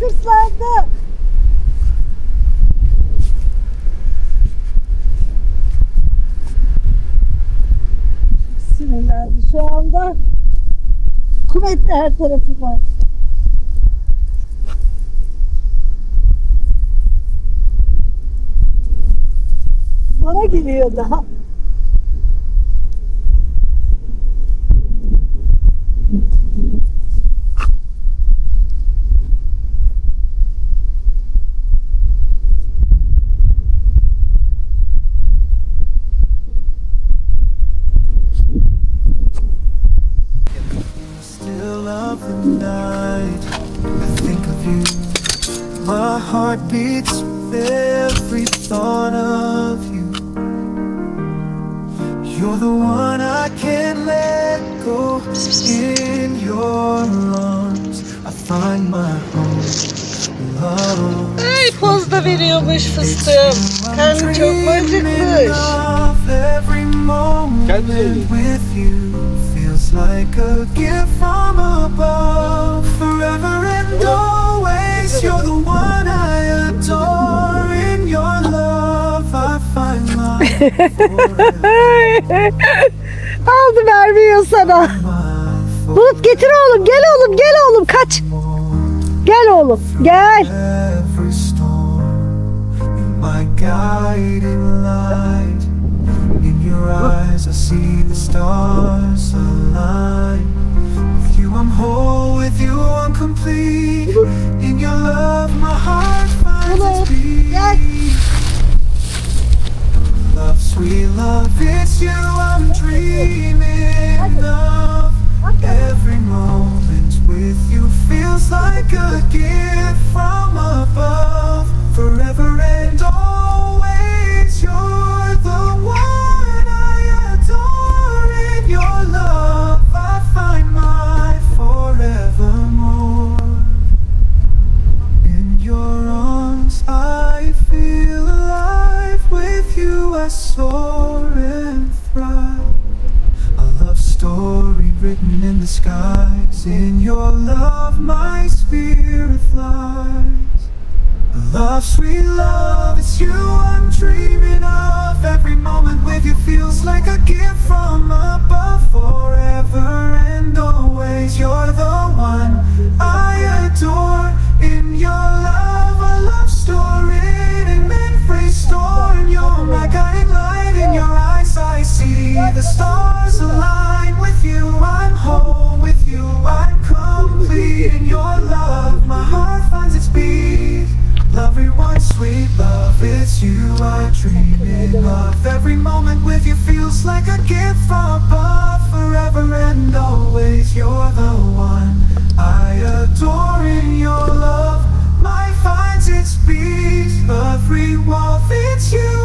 hırslandı. Sinirlendi şu anda. Kum etti her tarafıma. Bana geliyor daha. Heart beats with every thought of you. You're the one I can't let go. In your arms, I find my home. Love. Ay poz da veriyormuş fıstığım. Karnı çok mu acıkmış? Every moment with you feels like a gift from above. Aldı vermiyor sana. Bulut getir oğlum gel oğlum gel oğlum kaç. Gel oğlum gel. every storm. You're love, sweet love, it's you I'm dreaming of. Every moment with you feels like a gift from above. Forever and Soar and thrive. A love story written in the skies. In your love, my spirit flies. Love, sweet love, it's you I'm dreaming of. Every moment with you feels like a gift from above. Forever and always, you're the stars align. With you, I'm whole. With you, I'm complete. In your love, my heart finds its beat. Everyone, sweet love, it's you I dream of. Every moment with you feels like a gift from above. Forever and always, you're the one I adore. In your love, my heart finds its peace. Every wall fits you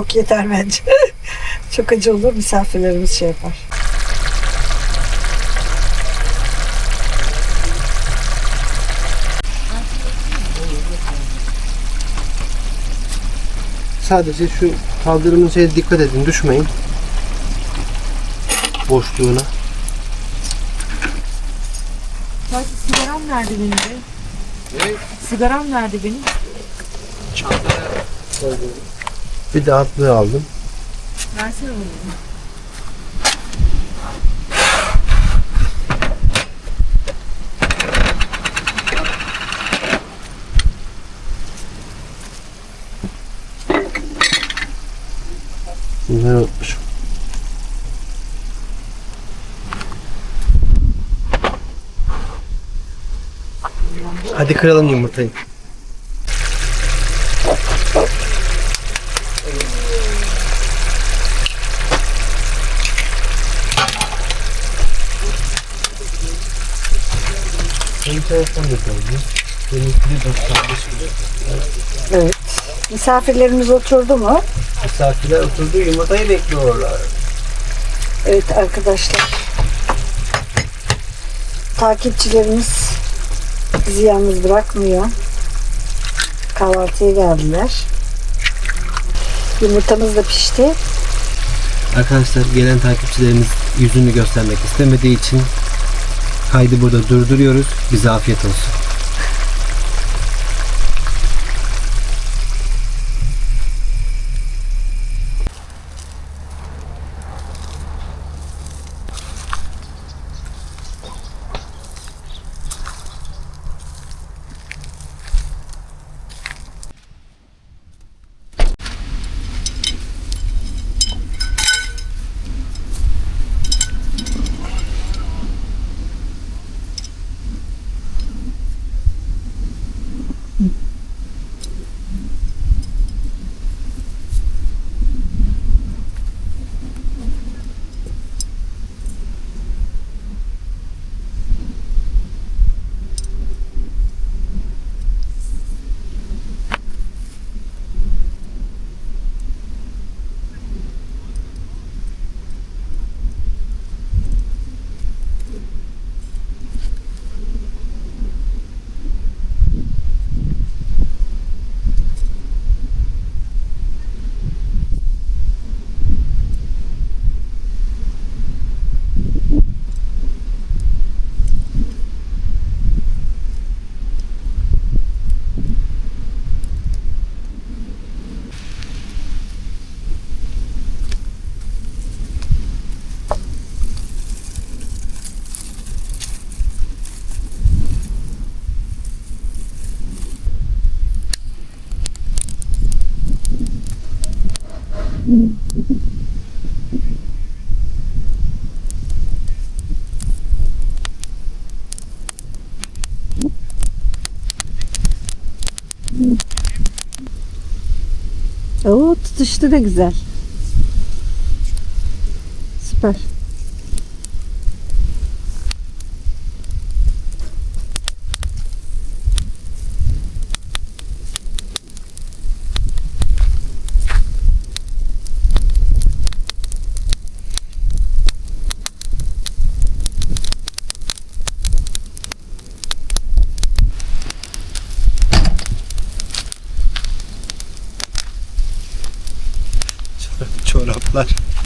Yok yeter bence. Çok acı olur misafirlerimiz şey yapar. sadece şu kaldırımın şeye dikkat edin düşmeyin. Boşluğuna. Fatih sigaram nerede benim be? Sigaram nerede benim? Bir de atlığı aldım. Versene onu. Bunları unutmuşum. Hadi kıralım yumurtayı. Senin telefon da koydum. Benimki de 95 Evet. Misafirlerimiz oturdu mu? Misafirler oturdu yumurtayı bekliyorlar. Evet arkadaşlar. Takipçilerimiz bizi yalnız bırakmıyor. Kahvaltıya geldiler. Yumurtamız da pişti. Arkadaşlar gelen takipçilerimiz yüzünü göstermek istemediği için kaydı burada durduruyoruz. Bize afiyet olsun. Oo tutuştu da güzel. Süper.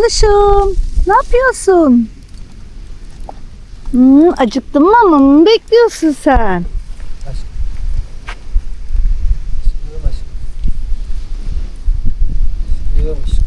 Oğluşum. Ne yapıyorsun? Hmm, acıktın mı mı bekliyorsun sen? Yiyorum aşkım. Yiyorum aşkım.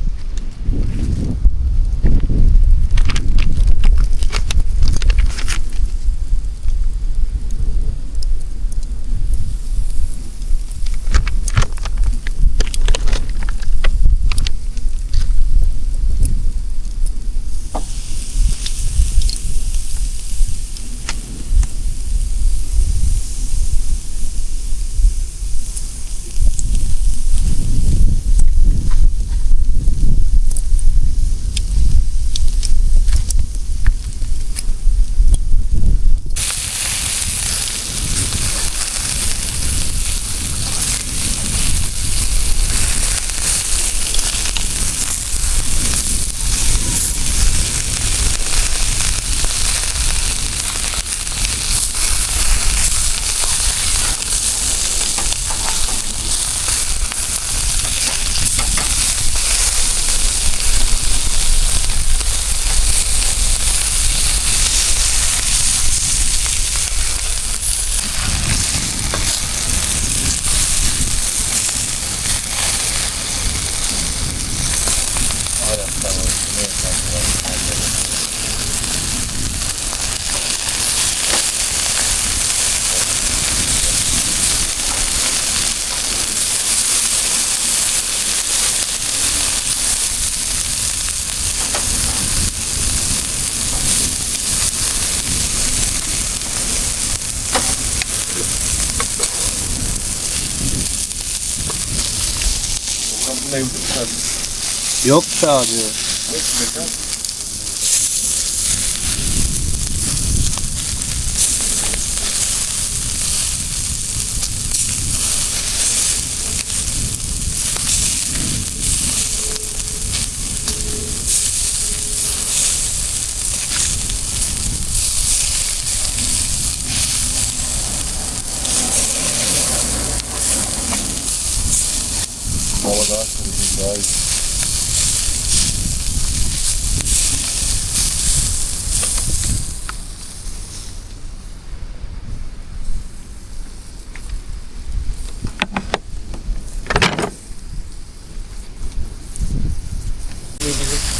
Yok be abi.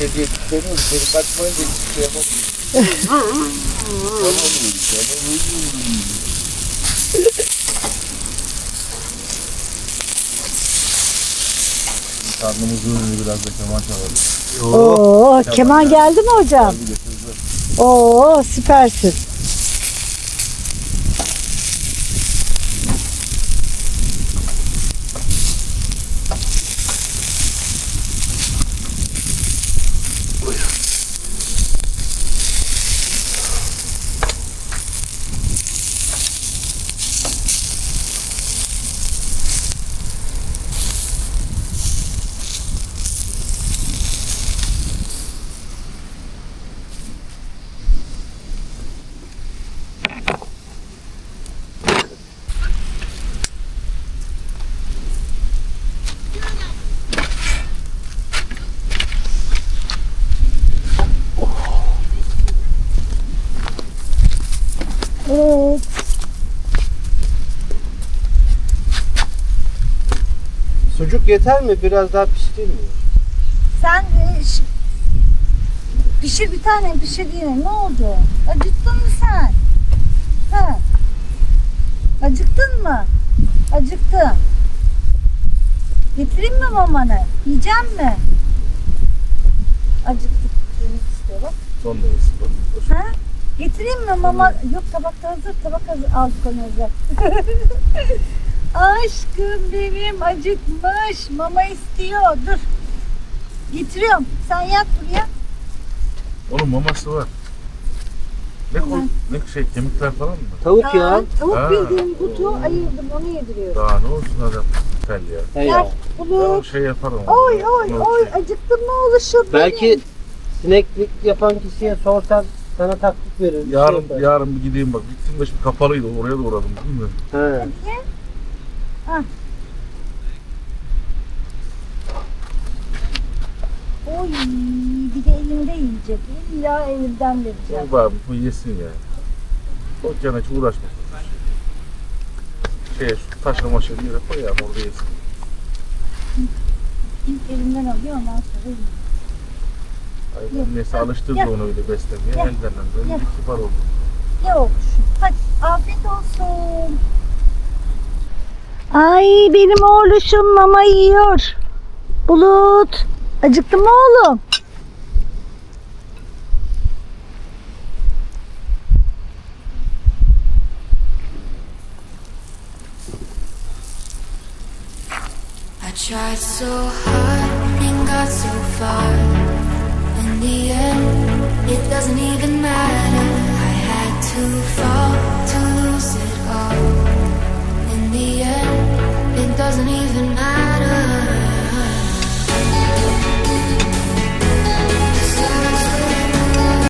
Kediye tutuyoruz. Kedi kaçmayınca hiçbir şey yapamıyoruz. Karnımız doyuyor biraz da keman çalalım. Oo, keman geldi mi hocam? Oo, süpersin. Evet. Sucuk yeter mi? Biraz daha pişireyim mi? Sen e, ş- pişir bir tane pişir yine. Ne oldu? Acıktın mı sen? Ha? Acıktın mı? Acıktım. Getireyim mi mamanı? Yiyecek mi? Acıktık. Yemek istiyor bak. Son derece. Ha? Getireyim mi mama? Yok tabakta hazır. Tabak hazır. Aldık onu özel. Aşkım benim acıkmış. Mama istiyor. Dur. Getiriyorum. Sen yat buraya. Onun maması var. Ne kol, ne şey kemikler falan mı? Tavuk ya. Aa, Tavuk Ha. bildiğim butu ayırdım. Onu yediriyorum. Daha ne olsun adam tel ya. He Gel. ya. Ben o Bulut. şey yaparım. Oy oy oy. Acıktın mı oluşum Belki sineklik yapan kişiye sorsan sana taktik verir. bir şey Yarın yapar. yarın bir gideyim bak. Gittim de şimdi kapalıydı. Oraya da uğradım değil mi? He. Oy bir de elimde yiyecek. İlla elimden vereceğim. Abi bu yesin ya. O gene hiç uğraşma. Şey şu taşa maşa bir yere koy ya orada yesin. İlk elimden alıyor ondan sonra yiyor. Ay. Annesi alıştırdı onu öyle beslemeye. Elden böyle Yok. bir kibar oldu. Ne olmuş? Hadi afiyet olsun. Ay benim oğluşum mama yiyor. Bulut. Acıktın mı oğlum? I doesn't even matter.